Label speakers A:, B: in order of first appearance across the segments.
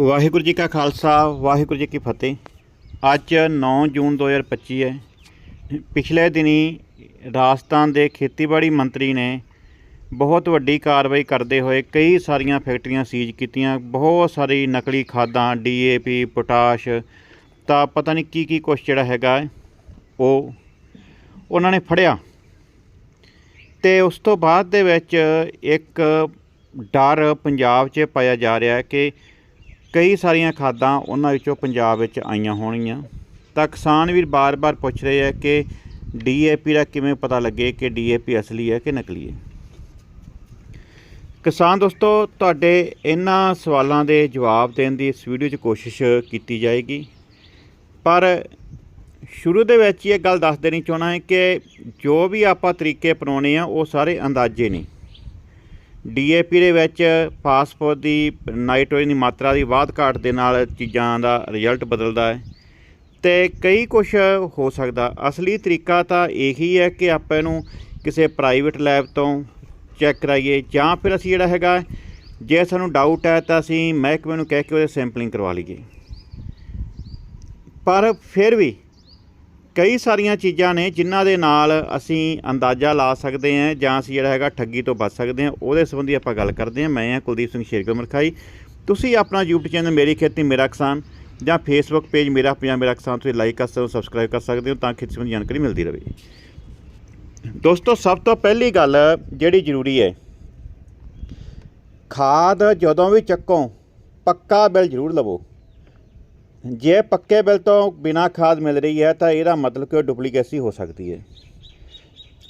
A: ਵਾਹਿਗੁਰੂ ਜੀ ਕਾ ਖਾਲਸਾ, ਵਾਹਿਗੁਰੂ ਜੀ ਕੀ ਫਤਿਹ। ਅੱਜ 9 ਜੂਨ 2025 ਹੈ। ਪਿਛਲੇ ਦਿਨੀ ਰਾਜਸਥਾਨ ਦੇ ਖੇਤੀਬਾੜੀ ਮੰਤਰੀ ਨੇ ਬਹੁਤ ਵੱਡੀ ਕਾਰਵਾਈ ਕਰਦੇ ਹੋਏ ਕਈ ਸਾਰੀਆਂ ਫੈਕਟਰੀਆਂ ਸੀਜ਼ ਕੀਤੀਆਂ। ਬਹੁਤ ਸਾਰੀ ਨਕਲੀ ਖਾਦਾਂ ਡੀਏਪੀ ਪੋਟਾਸ਼, ਤਾਂ ਪਤਾ ਨਹੀਂ ਕੀ ਕੀ ਕੁਛ ਜਿਹੜਾ ਹੈਗਾ, ਉਹ ਉਹਨਾਂ ਨੇ ਫੜਿਆ। ਤੇ ਉਸ ਤੋਂ ਬਾਅਦ ਦੇ ਵਿੱਚ ਇੱਕ ਡਰ ਪੰਜਾਬ 'ਚ ਪਾਇਆ ਜਾ ਰਿਹਾ ਹੈ ਕਿ ਕਈ ਸਾਰੀਆਂ ਖਾਦਾਂ ਉਹਨਾਂ ਵਿੱਚੋਂ ਪੰਜਾਬ ਵਿੱਚ ਆਈਆਂ ਹੋਣਗੀਆਂ। ਤਾਂ ਕਿਸਾਨ ਵੀਰ ਬਾਰ-ਬਾਰ ਪੁੱਛ ਰਹੇ ਆ ਕਿ ਡੀਏਪੀ ਦਾ ਕਿਵੇਂ ਪਤਾ ਲੱਗੇ ਕਿ ਡੀਏਪੀ ਅਸਲੀ ਹੈ ਕਿ ਨਕਲੀ ਹੈ? ਕਿਸਾਨ ਦੋਸਤੋ, ਤੁਹਾਡੇ ਇਹਨਾਂ ਸਵਾਲਾਂ ਦੇ ਜਵਾਬ ਦੇਣ ਦੀ ਇਸ ਵੀਡੀਓ 'ਚ ਕੋਸ਼ਿਸ਼ ਕੀਤੀ ਜਾਏਗੀ। ਪਰ ਸ਼ੁਰੂ ਦੇ ਵਿੱਚ ਹੀ ਇਹ ਗੱਲ ਦੱਸ ਦੇਣੀ ਚਾਹਣਾ ਹੈ ਕਿ ਜੋ ਵੀ ਆਪਾਂ ਤਰੀਕੇ ਅਪਣਾਉਣੇ ਆ ਉਹ ਸਾਰੇ ਅੰਦਾਜ਼ੇ ਨੇ। ਡੀਏਪੀ ਦੇ ਵਿੱਚ ਫਾਸਫੋਰਸ ਦੀ ਨਾਈਟ੍ਰੋਜਨ ਦੀ ਮਾਤਰਾ ਦੀ ਵਾਧ ਘਾਟ ਦੇ ਨਾਲ ਚੀਜ਼ਾਂ ਦਾ ਰਿਜ਼ਲਟ ਬਦਲਦਾ ਹੈ। ਤੇ ਕਈ ਕੁਝ ਹੋ ਸਕਦਾ। ਅਸਲੀ ਤਰੀਕਾ ਤਾਂ ਇਹੀ ਹੈ ਕਿ ਆਪਾਂ ਇਹਨੂੰ ਕਿਸੇ ਪ੍ਰਾਈਵੇਟ ਲੈਬ ਤੋਂ ਚੈੱਕ ਕਰਾਈਏ ਜਾਂ ਫਿਰ ਅਸੀਂ ਜਿਹੜਾ ਹੈਗਾ, ਜੇ ਸਾਨੂੰ ਡਾਊਟ ਹੈ ਤਾਂ ਅਸੀਂ ਮਹਿਕਮੇ ਨੂੰ ਕਹਿ ਕੇ ਉਹਦੇ ਸੈਂਪਲਿੰਗ ਕਰਵਾ ਲਈਏ। ਪਰ ਫਿਰ ਵੀ ਕਈ ਸਾਰੀਆਂ ਚੀਜ਼ਾਂ ਨੇ ਜਿਨ੍ਹਾਂ ਦੇ ਨਾਲ ਅਸੀਂ ਅੰਦਾਜ਼ਾ ਲਾ ਸਕਦੇ ਹਾਂ ਜਾਂ ਅਸੀਂ ਜਿਹੜਾ ਹੈਗਾ ਠੱਗੀ ਤੋਂ ਬਚ ਸਕਦੇ ਹਾਂ। ਉਹਦੇ ਸੰਬੰਧੀ ਆਪਾਂ ਗੱਲ ਕਰਦੇ ਹਾਂ। ਮੈਂ ਹਾਂ ਕੁਲਦੀਪ ਸਿੰਘ ਸ਼ੇਰਗਿੱਲ ਮਰਖਾਈ। ਤੁਸੀਂ ਆਪਣਾ YouTube ਚੈਨਲ ਮੇਰੀ ਖੇਤੀ ਮੇਰਾ ਕਿਸਾਨ ਜਾਂ ਫੇਸਬੁੱਕ ਪੇਜ ਮੇਰਾ ਪੰਜਾਬ ਮੇਰਾ ਕਿਸਾਨ ਤੁਸੀਂ ਲਾਈਕ ਕਰ ਸਕਦੇ ਹੋ ਸਬਸਕ੍ਰਾਈਬ ਕਰ ਸਕਦੇ ਹੋ ਤਾਂ ਖੇਤੀ ਸੰਬੰਧੀ ਜਾਣਕਾਰੀ ਮਿਲਦੀ ਰਹੇ। ਦੋਸਤੋ, ਸਭ ਤੋਂ ਪਹਿਲੀ ਗੱਲ ਜਿਹੜੀ ਜ਼ਰੂਰੀ ਹੈ, ਖਾਦ ਜਦੋਂ ਵੀ ਚੱਕੋ, ਪੱਕਾ ਬਿੱਲ ਜ਼ਰੂਰ ਲਵੋ। ਜੇ ਪੱਕੇ ਬਿੱਲ ਤੋਂ ਬਿਨਾ ਖਾਦ ਮਿਲ ਰਹੀ ਹੈ ਤਾਂ ਇਹਦਾ ਮਤਲਬ ਕਿ ਉਹ ਡੁਪਲੀਕੇਸੀ ਹੋ ਸਕਦੀ ਹੈ।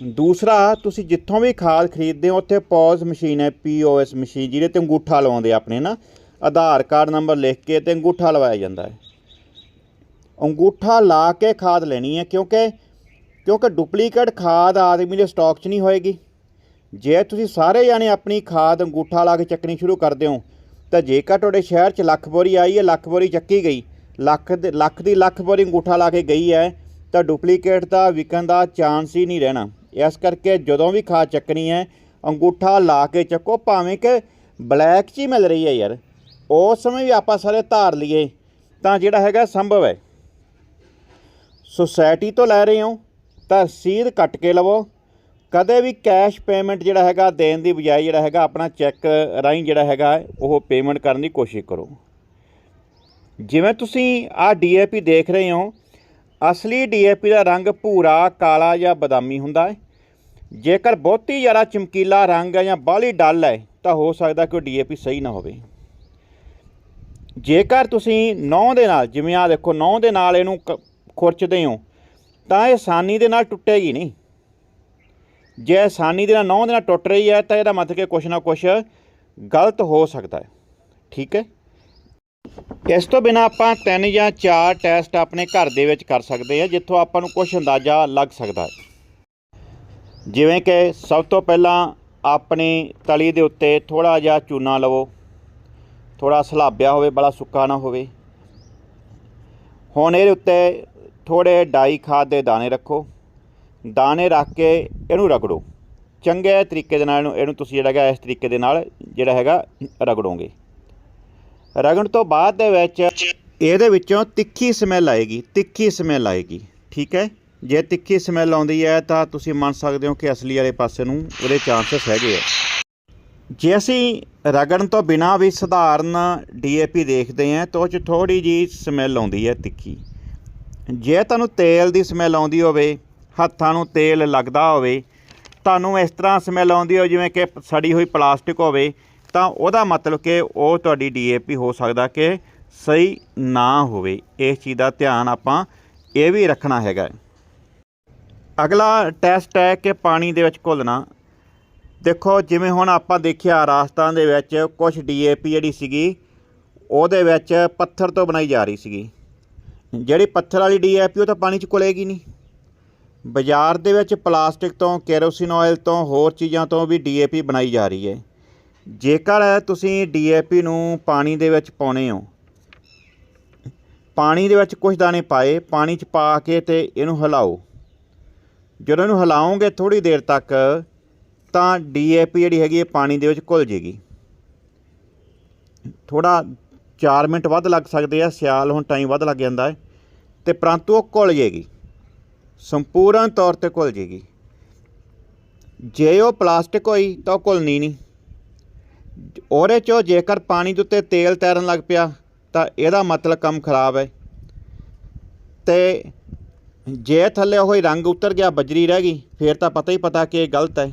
A: ਦੂਸਰਾ, ਤੁਸੀਂ ਜਿੱਥੋਂ ਵੀ ਖਾਦ ਖਰੀਦਦੇ ਹੋ, ਉੱਥੇ ਪੌਜ਼ ਮਸ਼ੀਨ ਹੈ ਪੀਓਐਸ ਮਸ਼ੀਨ ਜਿਹਦੇ ਤੇ ਅੰਗੂਠਾ ਲਵਾਉਂਦੇ ਆਪਣੇ ਨਾ। ਆਧਾਰ ਕਾਰਡ ਨੰਬਰ ਲਿਖ ਕੇ ਤੇ ਅੰਗੂਠਾ ਲਵਾਇਆ ਜਾਂਦਾ ਹੈ। ਅੰਗੂਠਾ ਲਾ ਕੇ ਖਾਦ ਲੈਣੀ ਹੈ, ਕਿਉਂਕਿ ਕਿਉਂਕਿ ਡੁਪਲੀਕੇਟ ਖਾਦ ਆਦਮੀ ਦੇ ਸਟਾਕ 'ਚ ਨਹੀਂ ਹੋਏਗੀ। ਜੇ ਤੁਸੀਂ ਸਾਰੇ ਜਾਣੇ ਆਪਣੀ ਖਾਦ ਅੰਗੂਠਾ ਲਾ ਕੇ ਚੱਕਣੀ ਸ਼ੁਰੂ ਕਰਦੇ ਹੋ, ਤਾਂ ਜੇਕਰ ਤੁਹਾਡੇ ਸ਼ਹਿਰ 'ਚ ਲੱਖ ਬੋਰੀ ਆਈ ਹੈ, ਲੱਖ ਬੋਰੀ ਚੱਕੀ ਗਈ ਲੱਖ ਦੇ ਲੱਖ ਦੀ ਲੱਖ ਵਾਰੀ ਅੰਗੂਠਾ ਲਾ ਕੇ ਗਈ ਹੈ, ਤਾਂ ਡੁਪਲੀਕੇਟ ਦਾ ਵਿਕਣ ਦਾ ਚਾਂਸ ਹੀ ਨਹੀਂ ਰਹਿਣਾ। ਇਸ ਕਰਕੇ ਜਦੋਂ ਵੀ ਖਾਦ ਚੱਕਣੀ ਹੈ, ਅੰਗੂਠਾ ਲਾ ਕੇ ਚੱਕੋ, ਭਾਵੇਂ ਕਿ ਬਲੈਕ 'ਚ ਹੀ ਮਿਲ ਰਹੀ ਹੈ ਯਾਰ। ਉਸ ਸਮੇਂ ਵੀ ਆਪਾਂ ਸਾਰੇ ਧਾਰ ਲਈਏ, ਤਾਂ ਜਿਹੜਾ ਹੈਗਾ ਸੰਭਵ ਹੈ। ਸੁਸਾਇਟੀ ਤੋਂ ਲੈ ਰਹੇ ਹੋ, ਤਾਂ ਰਸੀਦ ਕੱਟ ਕੇ ਲਵੋ। ਕਦੇ ਵੀ ਕੈਸ਼ ਪੇਮੈਂਟ ਜਿਹੜਾ ਹੈਗਾ ਦੇਣ ਦੀ ਬਜਾਏ ਜਿਹੜਾ ਹੈਗਾ ਆਪਣਾ ਚੈੱਕ ਰਾਹੀਂ ਜਿਹੜਾ ਹੈਗਾ, ਉਹ ਪੇਮੈਂਟ ਕਰਨ ਦੀ ਕੋਸ਼ਿਸ਼ ਕਰੋ। ਜਿਵੇਂ ਤੁਸੀਂ ਆਹ ਡੀਏਪੀ ਦੇਖ ਰਹੇ ਹੋ, ਅਸਲੀ ਡੀਏਪੀ ਦਾ ਰੰਗ ਭੂਰਾ, ਕਾਲਾ ਜਾਂ ਬਦਾਮੀ ਹੁੰਦਾ ਹੈ। ਜੇਕਰ ਬਹੁਤੀ ਜ਼ਿਆਦਾ ਚਮਕੀਲਾ ਰੰਗ ਹੈ ਜਾਂ ਬਾਹਲੀ ਡਲ ਹੈ, ਤਾਂ ਹੋ ਸਕਦਾ ਕਿ ਉਹ ਡੀਏਪੀ ਸਹੀ ਨਾ ਹੋਵੇ। ਜੇਕਰ ਤੁਸੀਂ ਨੌ ਦੇ ਨਾਲ, ਜਿਵੇਂ ਆ ਦੇਖੋ, ਨੌ ਦੇ ਨਾਲ ਇਹਨੂੰ ਕ- ਖੁਰਚਦੇ ਹੋ, ਤਾਂ ਇਹ ਆਸਾਨੀ ਦੇ ਨਾਲ ਟੁੱਟੇਗੀ ਨਹੀਂ। ਜੇ ਆਸਾਨੀ ਦੇ ਨਾਲ ਨੌ ਦੇ ਨਾਲ ਟੁੱਟ ਰਹੀ ਹੈ, ਤਾਂ ਇਹਦਾ ਮਤਲਬ ਕਿ ਕੁਛ ਨਾ ਕੁਛ ਗਲਤ ਹੋ ਸਕਦਾ ਹੈ। ਠੀਕ ਹੈ? ਇਸ ਤੋਂ ਬਿਨਾ ਆਪਾਂ ਤਿੰਨ ਜਾਂ ਚਾਰ ਟੈਸਟ ਆਪਣੇ ਘਰ ਦੇ ਵਿੱਚ ਕਰ ਸਕਦੇ ਹਾਂ, ਜਿੱਥੋਂ ਆਪਾਂ ਨੂੰ ਕੁਝ ਅੰਦਾਜ਼ਾ ਲੱਗ ਸਕਦਾ ਹੈ। ਜਿਵੇਂ ਕਿ ਸਭ ਤੋਂ ਪਹਿਲਾਂ ਆਪਣੀ ਤਲੀ ਦੇ ਉੱਤੇ ਥੋੜਾ ਜਿਹਾ ਚੂਨਾ ਲਵੋ। ਥੋੜਾ ਸਲਾਬਿਆ ਹੋਵੇ, ਬੜਾ ਸੁੱਕਾ ਨਾ ਹੋਵੇ। ਹੁਣ ਇਹਦੇ ਉੱਤੇ ਥੋੜੇ ਡਾਈ ਖਾਦ ਦੇ ਦਾਣੇ ਰੱਖੋ। ਦਾਣੇ ਰੱਖ ਕੇ ਇਹਨੂੰ ਰਗੜੋ। ਚੰਗੇ ਤਰੀਕੇ ਦੇ ਨਾਲ ਇਹਨੂੰ ਇਹਨੂੰ ਤੁਸੀਂ ਜਿਹੜਾ ਹੈਗਾ, ਇਸ ਤਰੀਕੇ ਦੇ ਨਾਲ ਜਿਹੜਾ ਹੈਗਾ, ਰਗੜੋਗੇ। ਰਗਣ ਤੋਂ ਬਾਅਦ ਦੇ ਵਿੱਚ ਇਹਦੇ ਵਿੱਚੋਂ ਤਿੱਖੀ ਸਮੈਲ ਆਏਗੀ, ਤਿੱਖੀ ਸਮੈਲ ਆਏਗੀ, ਠੀਕ ਹੈ? ਜੇ ਤਿੱਖੀ ਸਮੈਲ ਆਉਂਦੀ ਹੈ ਤਾਂ ਤੁਸੀਂ ਮੰਨ ਸਕਦੇ ਹੋ ਕਿ ਅਸਲੀ ਵਾਲੇ ਪਾਸੇ ਨੂੰ ਉਹਦੇ ਚਾਂਸਸ ਹੈਗੇ ਆ। ਜੇ ਅਸੀਂ ਰਗੜਨ ਤੋਂ ਬਿਨਾ ਵੀ ਸਧਾਰਨ ਡੀਏਪੀ ਦੇਖਦੇ ਹਾਂ ਤਾਂ ਉਹ 'ਚ ਥੋੜੀ ਜੀ ਸਮੈਲ ਆਉਂਦੀ ਹੈ ਤਿੱਖੀ। ਜੇ ਤੁਹਾਨੂੰ ਤੇਲ ਦੀ ਸਮੈਲ ਆਉਂਦੀ ਹੋਵੇ, ਹੱਥਾਂ ਨੂੰ ਤੇਲ ਲੱਗਦਾ ਹੋਵੇ, ਤੁਹਾਨੂੰ ਇਸ ਤਰ੍ਹਾਂ ਸਮੈਲ ਆਉਂਦੀ ਹੋ ਜਿਵੇਂ ਕਿ ਸੜੀ ਹੋਈ ਪਲਾਸਟਿਕ ਹੋਵੇ ਤਾਂ ਉਹਦਾ ਮਤਲਬ ਕਿ ਉਹ ਤੁਹਾਡੀ ਡੀਏਪੀ ਹੋ ਸਕਦਾ ਕਿ ਸਹੀ ਨਾ ਹੋਵੇ। ਇਸ ਚੀਜ਼ ਦਾ ਧਿਆਨ ਆਪਾਂ ਇਹ ਵੀ ਰੱਖਣਾ ਹੈਗਾ ਅਗਲਾ ਟੈਸਟ ਹੈ ਕਿ ਪਾਣੀ ਦੇ ਵਿੱਚ ਘੁਲਣਾ। ਦੇਖੋ, ਜਿਵੇਂ ਹੁਣ ਆਪਾਂ ਦੇਖਿਆ, ਰਾਜਸਥਾਨ ਦੇ ਵਿੱਚ ਕੁਝ ਡੀਏਪੀ ਜਿਹੜੀ ਸੀਗੀ, ਉਹਦੇ ਵਿੱਚ ਪੱਥਰ ਤੋਂ ਬਣਾਈ ਜਾ ਰਹੀ ਸੀਗੀ। ਜਿਹੜੀ ਪੱਥਰ ਵਾਲੀ ਡੀਏਪੀ ਉਹ ਤਾਂ ਪਾਣੀ 'ਚ ਘੁਲੇਗੀ ਨਹੀਂ। ਬਾਜ਼ਾਰ ਦੇ ਵਿੱਚ ਪਲਾਸਟਿਕ ਤੋਂ, ਕੈਰੋਸਿਨ ਆਇਲ ਤੋਂ, ਹੋਰ ਚੀਜ਼ਾਂ ਤੋਂ ਵੀ ਡੀਏਪੀ ਬਣਾਈ ਜਾ ਰਹੀ ਹੈ। ਜੇਕਰ ਤੁਸੀਂ ਡੀਏਪੀ ਨੂੰ ਪਾਣੀ ਦੇ ਵਿੱਚ ਪਾਉਣੇ ਹੋ, ਪਾਣੀ ਦੇ ਵਿੱਚ ਕੁਝ ਦਾਣੇ ਪਾਏ, ਪਾਣੀ 'ਚ ਪਾ ਕੇ ਤੇ ਇਹਨੂੰ ਹਿਲਾਓ। ਜਦੋਂ ਇਹਨੂੰ ਹਿਲਾਓਗੇ ਥੋੜੀ ਦੇਰ ਤੱਕ, ਤਾਂ ਡੀਏਪੀ ਜਿਹੜੀ ਹੈਗੀ ਹੈ ਪਾਣੀ ਦੇ ਵਿੱਚ ਘੁਲ ਜੇਗੀ। ਥੋੜਾ 4 ਮਿੰਟ ਵੱਧ ਲੱਗ ਸਕਦੇ ਆ, ਸਿਆਲ ਹੁਣ ਟਾਈਮ ਵੱਧ ਲੱਗ ਜਾਂਦਾ ਹੈ, ਤੇ ਪਰੰਤੂ ਉਹ ਘੁਲ ਜੇਗੀ। ਸੰਪੂਰਨ ਤੌਰ ਤੇ ਘੁਲ ਜੇਗੀ। ਜੇ ਉਹ ਪਲਾਸਟਿਕ ਹੋਈ ਤਾਂ ਉਹ ਘੁਲਣੀ ਨਹੀਂ। ਉਹਦੇ ਚੋਂ ਜੇਕਰ ਪਾਣੀ ਦੇ ਉੱਤੇ ਤੇਲ ਤੈਰਨ ਲੱਗ ਪਿਆ, ਤਾਂ ਇਹਦਾ ਮਤਲਬ ਕੰਮ ਖਰਾਬ ਹੈ। ਤੇ ਜੇ ਥੱਲੇ ਉਹ ਹੀ ਰੰਗ ਉਤਰ ਗਿਆ, ਬਜਰੀ ਰਹਿ ਗਈ, ਫਿਰ ਤਾਂ ਪਤਾ ਹੀ ਪਤਾ ਕਿ ਇਹ ਗਲਤ ਹੈ।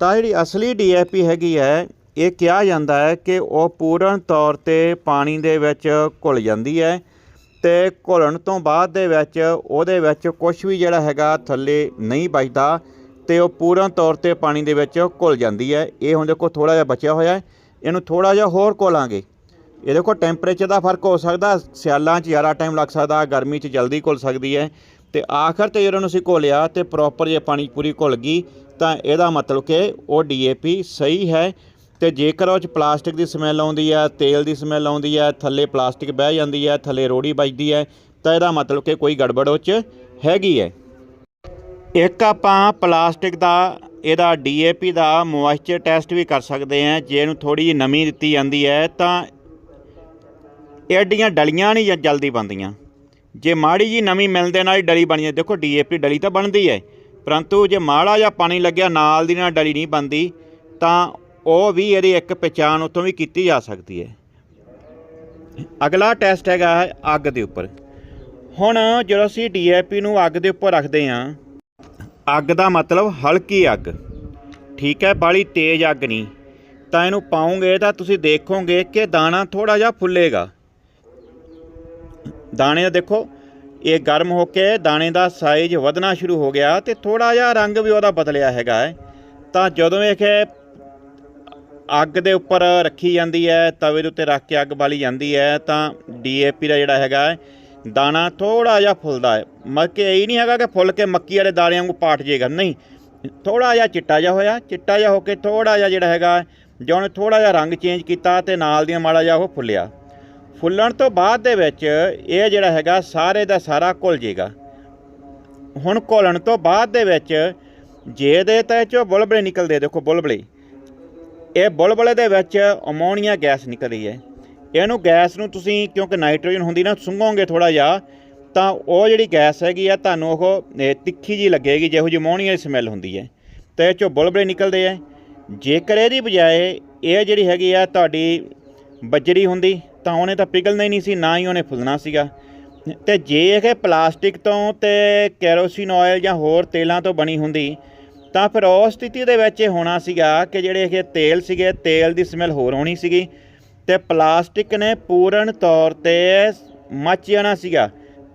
A: ਤਾਂ ਜਿਹੜੀ ਅਸਲੀ ਡੀਏਪੀ ਹੈਗੀ ਹੈ, ਇਹ ਕਿਹਾ ਜਾਂਦਾ ਹੈ ਕਿ ਉਹ ਪੂਰਨ ਤੌਰ ਤੇ ਪਾਣੀ ਦੇ ਵਿੱਚ ਘੁਲ ਜਾਂਦੀ ਹੈ ਤੇ ਘੁਲਣ ਤੋਂ ਬਾਅਦ ਦੇ ਵਿੱਚ ਉਹਦੇ ਵਿੱਚ ਕੁਝ ਵੀ ਜਿਹੜਾ ਹੈਗਾ ਥੱਲੇ ਨਹੀਂ ਬਚਦਾ ਤੇ ਉਹ ਪੂਰਨ ਤੌਰ ਤੇ ਪਾਣੀ ਦੇ ਵਿੱਚ ਘੁਲ ਜਾਂਦੀ ਹੈ। ਇਹ ਹੁਣ ਦੇਖੋ ਥੋੜਾ ਜਿਹਾ ਬਚਿਆ ਹੋਇਆ ਹੈ। ਇਹਨੂੰ ਥੋੜਾ ਜਿਹਾ ਹੋਰ ਘੋਲਾਂਗੇ। ਇਹ ਦੇਖੋ ਟੈਂਪਰੇਚਰ ਦਾ ਫ਼ਰਕ ਹੋ ਸਕਦਾ, ਸਿਆਲਾਂ 'ਚ ਜ਼ਿਆਦਾ ਟਾਈਮ ਲੱਗ ਸਕਦਾ, ਗਰਮੀ 'ਚ ਜਲਦੀ ਘੁਲ ਸਕਦੀ ਹੈ। ਤੇ ਆਖਰ ਤੇ ਜਦੋਂ ਅਸੀਂ ਘੋਲਿਆ ਤੇ ਪ੍ਰੋਪਰ ਜੇ ਪਾਣੀ 'ਚ ਪੂਰੀ ਘੁਲ ਗਈ, ਤਾਂ ਇਹਦਾ ਮਤਲਬ ਕਿ ਉਹ ਡੀਏਪੀ ਸਹੀ ਹੈ। ਤੇ ਜੇਕਰ ਉਹ 'ਚ ਪਲਾਸਟਿਕ ਦੀ ਸਮੈਲ ਆਉਂਦੀ ਹੈ, ਤੇਲ ਦੀ ਸਮੈਲ ਆਉਂਦੀ ਹੈ, ਥੱਲੇ ਪਲਾਸਟਿਕ ਬਹਿ ਜਾਂਦੀ ਹੈ, ਥੱਲੇ ਰੋੜੀ ਵੱਜਦੀ ਹੈ, ਤਾਂ ਇਹਦਾ ਮਤਲਬ ਕਿ ਕੋਈ ਗੜਬੜ ਉਹ 'ਚ ਹੈਗੀ ਹੈ। ਇੱਕ ਆਪਾਂ ਪਲਾਸਟਿਕ ਦਾ, ਇਹਦਾ ਡੀਏਪੀ ਦਾ ਮੋਇਸਚਰ ਟੈਸਟ ਵੀ ਕਰ ਸਕਦੇ ਹਾਂ ਜੇ ਇਹਨੂੰ ਥੋੜੀ ਜਿਹੀ ਨਮੀ ਦਿੱਤੀ ਜਾਂਦੀ ਹੈ, ਤਾਂ ਐਡੀਆਂ ਡਲੀਆਂ ਨਹੀਂ ਜਲਦੀ ਬਣਦੀਆਂ। ਜੇ ਮਾੜੀ ਜੀ ਨਮੀ ਮਿਲਦੇ ਨਾਲ ਹੀ ਡਲੀ ਬਣ ਜਾਂਦੀ ਦੇਖੋ ਡੀਏਪੀ ਡਲੀ ਤਾਂ ਬਣਦੀ ਹੈ, ਪਰੰਤੂ ਜੇ ਮਾੜਾ ਜਿਹਾ ਪਾਣੀ ਲੱਗਿਆ, ਨਾਲ ਦੀ ਨਾਲ ਡਲੀ ਨਹੀਂ ਬਣਦੀ, ਤਾਂ ਉਹ ਵੀ ਇਹਦੀ ਇੱਕ ਪਛਾਣ ਉਤੋਂ ਵੀ ਕੀਤੀ ਜਾ ਸਕਦੀ ਹੈ। ਅਗਲਾ ਟੈਸਟ ਹੈਗਾ ਅੱਗ ਦੇ ਉੱਪਰ। ਹੁਣ ਜਦੋਂ ਅਸੀਂ ਡੀਏਪੀ ਨੂੰ ਅੱਗ ਦੇ ਉੱਪਰ ਰੱਖਦੇ ਹਾਂ ਅੱਗ ਦਾ ਮਤਲਬ ਹਲਕੀ ਅੱਗ। ਠੀਕ ਹੈ, ਬਾਲੀ ਤੇਜ਼ ਅੱਗ ਨਹੀਂ। ਤਾਂ ਇਹਨੂੰ ਪਾਉਂਗੇ ਤਾਂ ਤੁਸੀਂ ਦੇਖੋਗੇ ਕਿ ਦਾਣਾ ਥੋੜਾ ਜਿਹਾ ਫੁੱਲੇਗਾ। ਦਾਣੇ ਦਾ ਦੇਖੋ, ਇਹ ਗਰਮ ਹੋ ਕੇ ਦਾਣੇ ਦਾ ਸਾਈਜ਼ ਵਧਣਾ ਸ਼ੁਰੂ ਹੋ ਗਿਆ ਤੇ ਥੋੜਾ ਜਿਹਾ ਰੰਗ ਵੀ ਉਹਦਾ ਬਦਲਿਆ ਹੈਗਾ ਹੈ। ਤਾਂ ਜਦੋਂ ਇਹ ਅੱਗ ਦੇ ਉੱਪਰ ਰੱਖੀ ਜਾਂਦੀ ਹੈ, ਤਵੇ ਦੇ ਉੱਤੇ ਰੱਖ ਕੇ ਅੱਗ ਬਾਲੀ ਜਾਂਦੀ ਹੈ, ਤਾਂ ਡੀਏਪੀ ਦਾ ਜਿਹੜਾ ਹੈਗਾ ਦਾਣਾ ਥੋੜਾ ਜਿਹਾ ਫੁੱਲਦਾ ਹੈ। ਮੱਕੇ ਇਹ ਨਹੀਂ ਹੈਗਾ ਕਿ ਫੁੱਲ ਕੇ ਮੱਕੀ ਵਾਲੇ ਦਾਣਿਆਂ ਨੂੰ ਪਾਟ ਜੇਗਾ ਨਹੀਂ ਥੋੜਾ ਜਿਹਾ ਚਿੱਟਾ ਜਿਹਾ ਹੋਇਆ। ਚਿੱਟਾ ਜਿਹਾ ਹੋ ਕੇ ਥੋੜਾ ਜਿਹਾ ਜਿਹੜਾ ਹੈਗਾ ਜਦੋਂ ਉਹਨੇ ਥੋੜਾ ਜਿਹਾ ਰੰਗ ਚੇਂਜ ਕੀਤਾ ਤੇ ਨਾਲ ਦੀਆਂ ਮਾੜਾ ਜਿਹਾ ਉਹ ਫੁੱਲਿਆ। ਫੁੱਲਣ ਤੋਂ ਬਾਅਦ ਦੇ ਵਿੱਚ ਇਹ ਜਿਹੜਾ ਹੈਗਾ, ਸਾਰੇ ਦਾ ਸਾਰਾ ਘੁਲ ਜੇਗਾ ਹੁਣ ਘੁਲਣ ਤੋਂ ਬਾਅਦ ਦੇ ਵਿੱਚ ਜੇ ਦੇ ਤਾਂ ਇਹ ਚੋਂ ਬੁਲਬਲੇ ਨਿਕਲਦੇ ਦੇਖੋ ਬੁਲਬਲੇ। ਇਹ ਬੁਲਬਲੇ ਦੇ ਵਿੱਚ ਅਮੋਨੀਆ ਗੈਸ ਨਿਕਲਦੀ ਹੈ। ਇਹਨੂੰ ਗੈਸ ਨੂੰ ਤੁਸੀਂ ਕਿਉਂਕਿ ਨਾਈਟ੍ਰੋਜਨ ਹੁੰਦੀ ਨਾ, ਸੁੰਘੋਗੇ ਥੋੜਾ ਜਿਹਾ, ਤਾਂ ਉਹ ਜਿਹੜੀ ਗੈਸ ਹੈਗੀ ਆ, ਤੁਹਾਨੂੰ ਉਹ ਤਿੱਖੀ ਜੀ ਲੱਗੇਗੀ, ਜਿਹੋ ਜਿਹੀ ਮੋਹਣੀ ਦੀ ਸਮੈਲ ਹੁੰਦੀ ਹੈ। ਤੇ ਇਹ ਚੋਂ ਬੁਲਬਲੇ ਨਿਕਲਦੇ ਆ। ਜੇਕਰ ਇਹਦੀ ਬਜਾਏ ਇਹ ਜਿਹੜੀ ਹੈਗੀ ਆ, ਤੁਹਾਡੀ ਬੱਜਰੀ ਹੁੰਦੀ, ਤਾਂ ਉਹਨੇ ਤਾਂ ਪਿਘਲਣਾ ਹੀ ਨਹੀਂ ਸੀ, ਨਾ ਹੀ ਉਹਨੇ ਫੁੱਲਣਾ ਸੀਗਾ। ਤੇ ਜੇ ਇਹ ਪਲਾਸਟਿਕ ਤੋਂ ਤੇ ਕੈਰੋਸਿਨ ਆਇਲ ਜਾਂ ਹੋਰ ਤੇਲਾਂ ਤੋਂ ਬਣੀ ਹੁੰਦੀ, ਤਾਂ ਫਿਰ ਉਸ ਸਥਿਤੀ ਦੇ ਵਿੱਚ ਇਹ ਹੋਣਾ ਸੀਗਾ ਕਿ ਜਿਹੜੇ ਇਹ ਤੇਲ ਸੀਗੇ, ਤੇਲ ਦੀ ਸਮੈਲ ਹੋਰ ਹੋਣੀ ਸੀਗੀ। ਤੇ ਪਲਾਸਟਿਕ ਨੇ ਪੂਰਨ ਤੌਰ ਤੇ ਮੱਚ ਜਾਣਾ ਸੀਗਾ।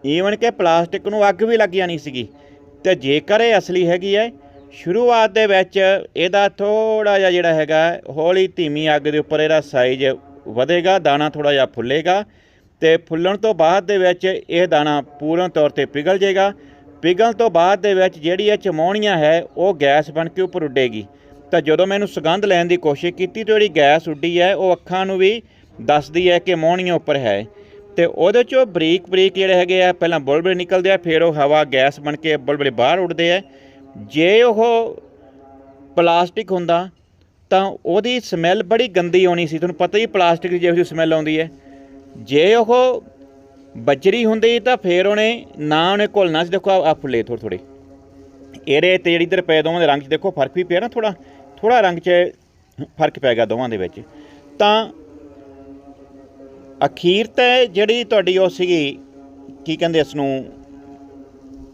A: ਈਵਨ ਕਿ ਪਲਾਸਟਿਕ ਨੂੰ ਅੱਗ ਵੀ ਲੱਗ ਜਾਣੀ ਸੀਗੀ। ਤੇ ਜੇਕਰ ਇਹ ਅਸਲੀ ਹੈਗੀ ਹੈ, ਸ਼ੁਰੂਆਤ ਦੇ ਵਿੱਚ ਇਹਦਾ ਥੋੜਾ ਜਿਹਾ ਜਿਹੜਾ ਹੈਗਾ, ਹੌਲੀ ਧੀਮੀ ਅੱਗ ਦੇ ਉੱਪਰ ਇਹਦਾ ਸਾਈਜ਼ ਵਧੇਗਾ, ਦਾਣਾ ਥੋੜਾ ਜਿਹਾ ਫੁੱਲੇਗਾ ਤੇ ਫੁੱਲਣ ਤੋਂ ਬਾਅਦ ਦੇ ਵਿੱਚ ਇਹ ਦਾਣਾ ਪੂਰਨ ਤੌਰ ਤੇ ਪਿਘਲ ਜਾਏਗਾ। ਪਿਘਲਣ ਤੋਂ ਬਾਅਦ ਦੇ ਵਿੱਚ ਜਿਹੜੀ ਇਹ ਚਮੋਣੀਆਂ ਹੈ, ਉਹ ਗੈਸ ਬਣ ਕੇ ਉੱਪਰ ਉੱਡੇਗੀ। ਤਾਂ ਜਦੋਂ ਮੈਂ ਇਹਨੂੰ ਸੁਗੰਧ ਲੈਣ ਦੀ ਕੋਸ਼ਿਸ਼ ਕੀਤੀ ਤਾਂ ਜਿਹੜੀ ਗੈਸ ਉੱਡੀ ਹੈ, ਉਹ ਅੱਖਾਂ ਨੂੰ ਵੀ ਦੱਸਦੀ ਹੈ ਕਿ ਮੋਹਣੀਆਂ ਉੱਪਰ ਹੈ। ਤੇ ਉਹਦੇ ਚੋਂ ਬਰੀਕ ਬਰੀਕ ਜਿਹੜੇ ਹੈਗੇ ਆ, ਪਹਿਲਾਂ ਬੁਲਬੁਲੇ ਨਿਕਲਦੇ ਆ, ਫਿਰ ਉਹ ਹਵਾ, ਗੈਸ ਬਣ ਕੇ ਬੁਲਬੁਲੇ ਬਾਹਰ ਉੱਡਦੇ ਆ। ਜੇ ਉਹ ਪਲਾਸਟਿਕ ਹੁੰਦਾ, ਤਾਂ ਉਹਦੀ ਸਮੈਲ ਬੜੀ ਗੰਦੀ ਆਉਣੀ ਸੀ। ਤੁਹਾਨੂੰ ਪਤਾ ਹੀ ਪਲਾਸਟਿਕ ਦੀ ਜਿਹੋ ਜਿਹੀ ਸਮੈਲ ਆਉਂਦੀ ਹੈ। ਜੇ ਉਹ ਬੱਜਰੀ ਹੁੰਦੀ, ਤਾਂ ਫੇਰ ਉਹਨੇ ਨਾ ਉਹਨੇ ਘੁਲਣਾ ਸੀ। ਦੇਖੋ ਆ ਫੁੱਲੇ ਥੋੜ੍ਹੇ ਥੋੜ੍ਹੇ ਇਹਦੇ ਤੇ ਜਿਹੜੀ ਇਧਰ ਪਏ ਦੋਵਾਂ ਦੇ ਰੰਗ 'ਚ ਦੇਖੋ, ਫ਼ਰਕ ਵੀ ਪਿਆ ਨਾ ਥੋੜਾ ਥੋੜਾ ਰੰਗ 'ਚ ਫ਼ਰਕ ਪੈ ਗਿਆ ਦੋਵਾਂ ਦੇ ਵਿੱਚ, ਤਾਂ ਅਖੀਰ ਤੇ ਜਿਹੜੀ ਤੁਹਾਡੀ ਉਹ ਸੀਗੀ, ਕੀ ਕਹਿੰਦੇ ਇਸ ਨੂੰ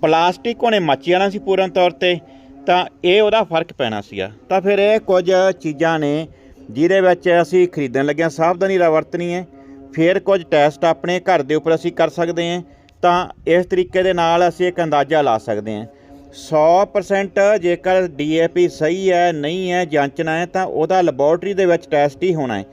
A: ਪਲਾਸਟਿਕ ਉਹਨੇ ਮੱਚ ਜਾਣਾ ਸੀ ਪੂਰਨ ਤੌਰ ਤੇ, ਤਾਂ ਇਹ ਉਹਦਾ ਫ਼ਰਕ ਪੈਣਾ ਸੀਗਾ। ਤਾਂ ਫਿਰ ਇਹ ਕੁਝ ਚੀਜ਼ਾਂ ਨੇ ਜਿਹਦੇ ਵਿੱਚ ਅਸੀਂ ਖਰੀਦਣ ਲੱਗਿਆਂ ਸਾਵਧਾਨੀ ਰਾ ਵਰਤਣੀ ਹੈ, ਫਿਰ ਕੁਝ ਟੈਸਟ ਆਪਣੇ ਘਰ ਦੇ ਉੱਪਰ ਅਸੀਂ ਕਰ ਸਕਦੇ ਹਾਂ, ਤਾਂ ਇਸ ਤਰੀਕੇ ਦੇ ਨਾਲ ਅਸੀਂ ਇੱਕ ਅੰਦਾਜ਼ਾ ਲਾ ਸਕਦੇ ਹਾਂ। 100% ਜੇਕਰ ਡੀਏਪੀ ਸਹੀ ਹੈ, ਨਹੀਂ ਹੈ, ਜਾਂਚਣਾ ਹੈ, ਤਾਂ ਉਹਦਾ ਲੈਬੋਰਟਰੀ ਦੇ ਵਿੱਚ ਟੈਸਟ ਹੀ ਹੋਣਾ ਹੈ।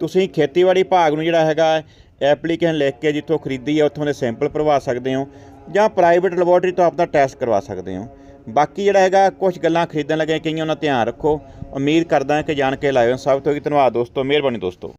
A: ਤੁਸੀਂ ਖੇਤੀਬਾੜੀ ਵਿਭਾਗ ਨੂੰ ਜਿਹੜਾ ਹੈਗਾ, ਐਪਲੀਕੇਸ਼ਨ ਲਿਖ ਕੇ ਜਿੱਥੋਂ ਖਰੀਦੀ ਹੈ, ਉੱਥੋਂ ਦੇ ਸੈਂਪਲ ਭਰਵਾ ਸਕਦੇ ਹੋ ਜਾਂ ਪ੍ਰਾਈਵੇਟ ਲੈਬੋਰਟਰੀ ਤੋਂ ਆਪਣਾ ਟੈਸਟ ਕਰਵਾ ਸਕਦੇ ਹੋ। ਬਾਕੀ ਜਿਹੜਾ ਹੈਗਾ ਕੁਝ ਗੱਲਾਂ ਖਰੀਦਣ ਲੱਗੇ, ਕਈਆਂ ਦਾ ਧਿਆਨ ਰੱਖੋ। ਉਮੀਦ ਕਰਦਾ ਕਿ ਜਾਣ ਕੇ ਲਾਇਓ। ਸਭ ਤੋਂ ਹੀ ਧੰਨਵਾਦ ਦੋਸਤੋ, ਮਿਹਰਬਾਨੀ ਦੋਸਤੋ।